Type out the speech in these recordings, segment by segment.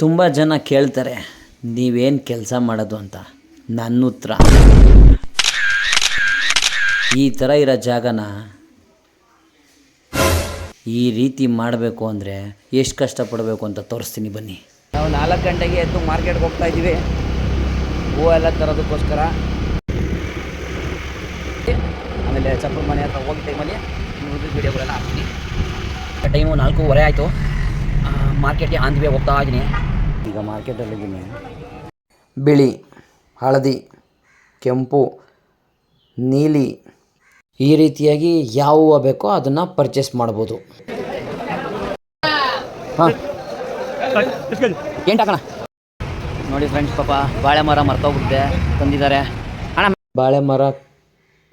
ತುಂಬ ಜನ ಕೇಳ್ತಾರೆ ನೀವೇನು ಕೆಲಸ ಮಾಡೋದು ಅಂತ. ನನ್ನ ಉತ್ತರ ಈ ಥರ ಇರೋ ಜಾಗನ ಈ ರೀತಿ ಮಾಡಬೇಕು ಅಂದರೆ ಎಷ್ಟು ಕಷ್ಟಪಡಬೇಕು ಅಂತ ತೋರಿಸ್ತೀನಿ ಬನ್ನಿ. ನಾವು ನಾಲ್ಕು ಗಂಟೆಗೆ ಎದ್ದು ಮಾರ್ಕೆಟ್ಗೆ ಹೋಗ್ತಾ ಇದ್ದೀವಿ. ಹೂವು ಎಲ್ಲ ತರೋದಕ್ಕೋಸ್ಕರ. ಆಮೇಲೆ ಚಪ್ಪಲ್ ಮನೆ ಹತ್ರ ಹೋಗಿ ಟೈಮಲ್ಲಿ ವಿಡಿಯೋಗಳೆಲ್ಲ ಹಾಕ್ತೀನಿ. ಟೈಮು ನಾಲ್ಕೂವರೆ ಆಯಿತು. ಮಾರ್ಕೆಟ್ಗೆ ಆನ್ ವೇ ಹೋಗ್ತಾ ಇದ್ದೀನಿ ಈಗ ಮಾರ್ಕೆಟಲ್ಲಿದ್ದೀನಿ ಬಿಳಿ ಹಳದಿ ಕೆಂಪು ನೀಲಿ. ಈ ರೀತಿಯಾಗಿ ಯಾವ ಹೂವು ಬೇಕೋ ಅದನ್ನು ಪರ್ಚೇಸ್ ಮಾಡ್ಬೋದು. ಹಾಂ. ಏನು ಹಾಕೋಣ ನೋಡಿ ಫ್ರೆಂಡ್ಸ್ ಪಾಪ ಬಾಳೆ ಮರ ಮರ್ತೋಗ್ಬಿಟ್ಟಿದೆ ತಂದಿದ್ದಾರೆ. ಅಣ್ಣ ಬಾಳೆ ಮರ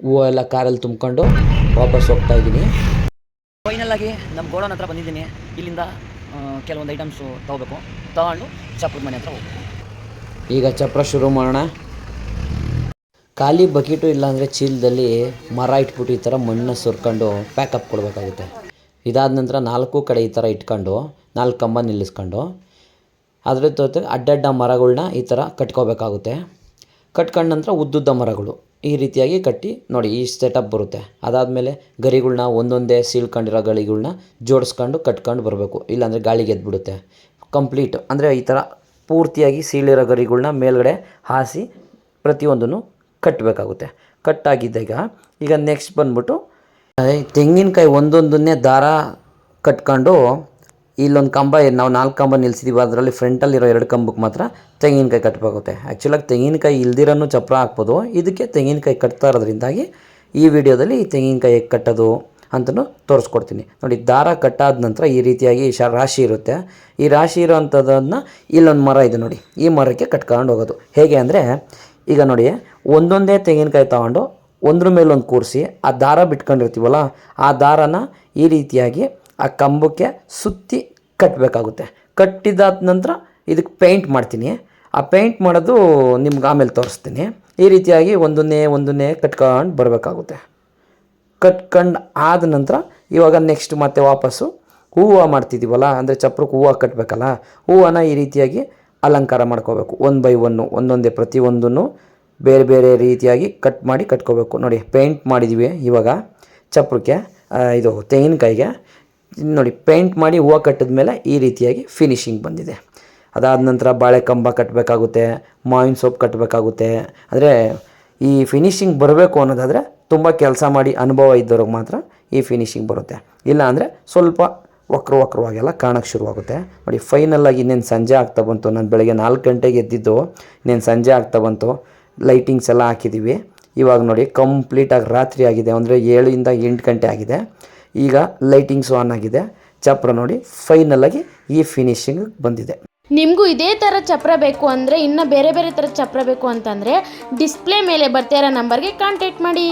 ಹೂವು ಎಲ್ಲ ಕಾರಲ್ಲಿ ತುಂಬಿಕೊಂಡು ವಾಪಸ್ ಹೋಗ್ತಾ ಇದ್ದೀನಿ ಫೈನಲ್ ಆಗಿ ನಮ್ಮ ಗೋಡೌನ್ ಹತ್ರ ಬಂದಿದ್ದೀನಿ. ಇಲ್ಲಿಂದ ಕೆಲವೊಂದು ಐಟಮ್ಸು ತೊಗೋಬೇಕು. ತಗೊಂಡು ಚಪ್ರದ ಮನೆ ಹತ್ರ ಹೋಗ್ಬೇಕು. ಈಗ ಚಪ್ರ ಶುರು ಮಾಡೋಣ. ಖಾಲಿ ಬಕೆಟು ಇಲ್ಲಾಂದರೆ ಚೀಲದಲ್ಲಿ ಮರ ಇಟ್ಬಿಟ್ಟು ಈ ಥರ ಮಣ್ಣು ಸುರ್ಕೊಂಡು ಪ್ಯಾಕಪ್ ಕೊಡಬೇಕಾಗುತ್ತೆ. ಇದಾದ ನಂತರ ನಾಲ್ಕು ಕಡೆ ಈ ಥರ ಇಟ್ಕೊಂಡು, ನಾಲ್ಕು ಕಂಬ ನಿಲ್ಲಿಸ್ಕೊಂಡು ಅದ್ರ ಜೊತೆಗೆ ಅಡ್ಡಡ್ಡ ಮರಗಳನ್ನ ಈ ಥರ ಕಟ್ಕೋಬೇಕಾಗುತ್ತೆ. ಕಟ್ಕೊಂಡ ನಂತರ ಉದ್ದುದ್ದ ಮರಗಳು. ಈ ರೀತಿಯಾಗಿ ಕಟ್ಟಿ ನೋಡಿ ಈ ಸೆಟಪ್ ಬರುತ್ತೆ. ಅದಾದಮೇಲೆ ಗರಿಗಳ್ನ ಒಂದೊಂದೇ ಸೀಳ್ಕೊಂಡಿರೋ ಗರಿಗಳ್ನ ಜೋಡಿಸ್ಕೊಂಡು ಕಟ್ಕೊಂಡು ಬರಬೇಕು. ಇಲ್ಲಾಂದರೆ ಗಾಳಿಗೆ ಎದ್ಬಿಡುತ್ತೆ. ಕಂಪ್ಲೀಟ್ ಅಂದರೆ ಈ ಥರ ಪೂರ್ತಿಯಾಗಿ ಸೀಳಿರೋ ಗರಿಗಳ್ನ ಮೇಲ್ಗಡೆ ಹಾಸಿ ಪ್ರತಿಯೊಂದನ್ನು ಕಟ್ಟಬೇಕಾಗುತ್ತೆ ಕಟ್ಟಾಗಿದ್ದಾಗ ಈಗ ನೆಕ್ಸ್ಟ್ ಬಂದ್ಬಿಟ್ಟು ತೆಂಗಿನಕಾಯಿ ಒಂದೊಂದನ್ನೇ ದಾರ ಕಟ್ಕೊಂಡು ಇಲ್ಲೊಂದು ಕಂಬ ನಾವು ನಾಲ್ಕು ಕಂಬ ನಿಲ್ಸಿದ್ದೀವಿ ಅದರಲ್ಲಿ ಫ್ರಂಟಲ್ಲಿರೋ ಎರಡು ಕಂಬಕ್ಕೆ ಮಾತ್ರ ತೆಂಗಿನಕಾಯಿ ಕಟ್ಟಬೇಕಾಗುತ್ತೆ ಆ್ಯಕ್ಚುಲಾಗಿ ತೆಂಗಿನಕಾಯಿ ಇಲ್ದಿರೋನು ಚಪ್ಪರ ಹಾಕ್ಬೋದು. ಇದಕ್ಕೆ ತೆಂಗಿನಕಾಯಿ ಕಟ್ತಾ ಇರೋದ್ರಿಂದಾಗಿ ಈ ವಿಡಿಯೋದಲ್ಲಿ ಈ ತೆಂಗಿನಕಾಯಿ ಹೇಗೆ ಕಟ್ಟೋದು ಅಂತಲೂ ತೋರಿಸ್ಕೊಡ್ತೀನಿ. ನೋಡಿ, ದಾರ ಕಟ್ಟಾದ ನಂತರ ಈ ರೀತಿಯಾಗಿ ಶ, ರಾಶಿ ಇರುತ್ತೆ. ಈ ರಾಶಿ ಇರೋವಂಥದ್ದನ್ನು ಇಲ್ಲೊಂದು ಮರ ಇದೆ ನೋಡಿ, ಈ ಮರಕ್ಕೆ ಕಟ್ಕೊಂಡು ಹೋಗೋದು. ಹೇಗೆ ಅಂದರೆ, ಈಗ ನೋಡಿ, ಒಂದೊಂದೇ ತೆಂಗಿನಕಾಯಿ ತಗೊಂಡು ಒಂದ್ರ ಮೇಲೊಂದು ಕೂರಿಸಿ, ಆ ದಾರ ಬಿಟ್ಕೊಂಡಿರ್ತೀವಲ್ಲ, ಆ ದಾರನ ಈ ರೀತಿಯಾಗಿ ಆ ಕಂಬಕ್ಕೆ ಸುತ್ತಿ ಕಟ್ಟಬೇಕಾಗುತ್ತೆ ಕಟ್ಟಿದಾದ ನಂತರ ಇದಕ್ಕೆ ಪೇಂಟ್ ಮಾಡ್ತೀನಿ. ಆ ಪೇಂಟ್ ಮಾಡೋದು ನಿಮ್ಗೆ ಆಮೇಲೆ ತೋರಿಸ್ತೀನಿ. ಈ ರೀತಿಯಾಗಿ ಒಂದನ್ನೇ ಒಂದನ್ನೇ ಕಟ್ಕೊಂಡು ಬರಬೇಕಾಗುತ್ತೆ. ಕಟ್ಕೊಂಡು ಆದ ನಂತರ ಇವಾಗ ನೆಕ್ಸ್ಟ್ ಮತ್ತೆ ವಾಪಸ್ಸು ಹೂವು ಮಾಡ್ತಿದ್ದೀವಲ್ಲ ಅಂದರೆ ಚಪ್ರಕ್ಕೆ ಹೂವು ಕಟ್ಟಬೇಕಲ್ಲ ಹೂವನ್ನು ಈ ರೀತಿಯಾಗಿ ಅಲಂಕಾರ ಮಾಡ್ಕೋಬೇಕು. ಒನ್ ಬೈ ಒನ್ನು ಒಂದೊಂದೇ ಪ್ರತಿಯೊಂದನ್ನು ಬೇರೆ ಬೇರೆ ರೀತಿಯಾಗಿ ಕಟ್ ಮಾಡಿ ಕಟ್ಕೋಬೇಕು. ನೋಡಿ ಪೇಂಟ್ ಮಾಡಿದ್ದೀವಿ ಇವಾಗ. ಚಪ್ರಕ್ಕೆ ಇದು ತೆಂಗಿನಕಾಯಿಗೆ ನೋಡಿ ಪೇಂಟ್ ಮಾಡಿ ಹೂವು ಕಟ್ಟಿದ ಮೇಲೆ ಈ ರೀತಿಯಾಗಿ ಫಿನಿಶಿಂಗ್ ಬಂದಿದೆ. ಅದಾದ ನಂತರ ಬಾಳೆ ಕಂಬ ಕಟ್ಟಬೇಕಾಗುತ್ತೆ ಮಾವಿನ ಸೊಪ್ಪು ಕಟ್ಟಬೇಕಾಗುತ್ತೆ ಅಂದರೆ ಈ ಫಿನಿಶಿಂಗ್ ಬರಬೇಕು ಅನ್ನೋದಾದರೆ ತುಂಬ ಕೆಲಸ ಮಾಡಿ ಅನುಭವ ಇದ್ದವ್ರಿಗೆ ಮಾತ್ರ ಈ ಫಿನಿಶಿಂಗ್ ಬರುತ್ತೆ. ಇಲ್ಲ ಅಂದರೆ ಸ್ವಲ್ಪ ವಕ್ರ ವಕ್ರವಾಗೆಲ್ಲ ಕಾಣೋಕ್ಕೆ ಶುರುವಾಗುತ್ತೆ. ನೋಡಿ ಫೈನಲಾಗಿ ಇನ್ನೇನು ಸಂಜೆ ಆಗ್ತಾ ಬಂತು. ನಾನು ಬೆಳಗ್ಗೆ ನಾಲ್ಕು ಗಂಟೆಗೆ ಎದ್ದಿದ್ದು, ಇನ್ನೇನು ಸಂಜೆ ಆಗ್ತಾ ಬಂತು. ಲೈಟಿಂಗ್ಸ್ ಎಲ್ಲ ಹಾಕಿದ್ದೀವಿ ಇವಾಗ ನೋಡಿ ಕಂಪ್ಲೀಟಾಗಿ ರಾತ್ರಿ ಆಗಿದೆ. ಅಂದರೆ ಏಳಿಂದ ಎಂಟು ಗಂಟೆ ಆಗಿದೆ. ಈಗ ಲೈಟಿಂಗ್ಸ್ ಆನ್ ಆಗಿದೆ. ಚಪ್ರ ನೋಡಿ ಫೈನಲ್ ಆಗಿ ಈ ಫಿನಿಶಿಂಗ್ ಬಂದಿದೆ. ನಿಮಗೂ ಇದೇ ಥರ ಚಪ್ರ ಬೇಕು ಅಂದರೆ ಇನ್ನೂ ಬೇರೆ ಬೇರೆ ಥರ ಚಪ್ರ ಬೇಕು ಅಂತಂದರೆ ಡಿಸ್ಪ್ಲೇ ಮೇಲೆ ಬರ್ತಾ ಇರೋ ನಂಬರ್ಗೆ ಕಾಂಟ್ಯಾಕ್ಟ್ ಮಾಡಿ.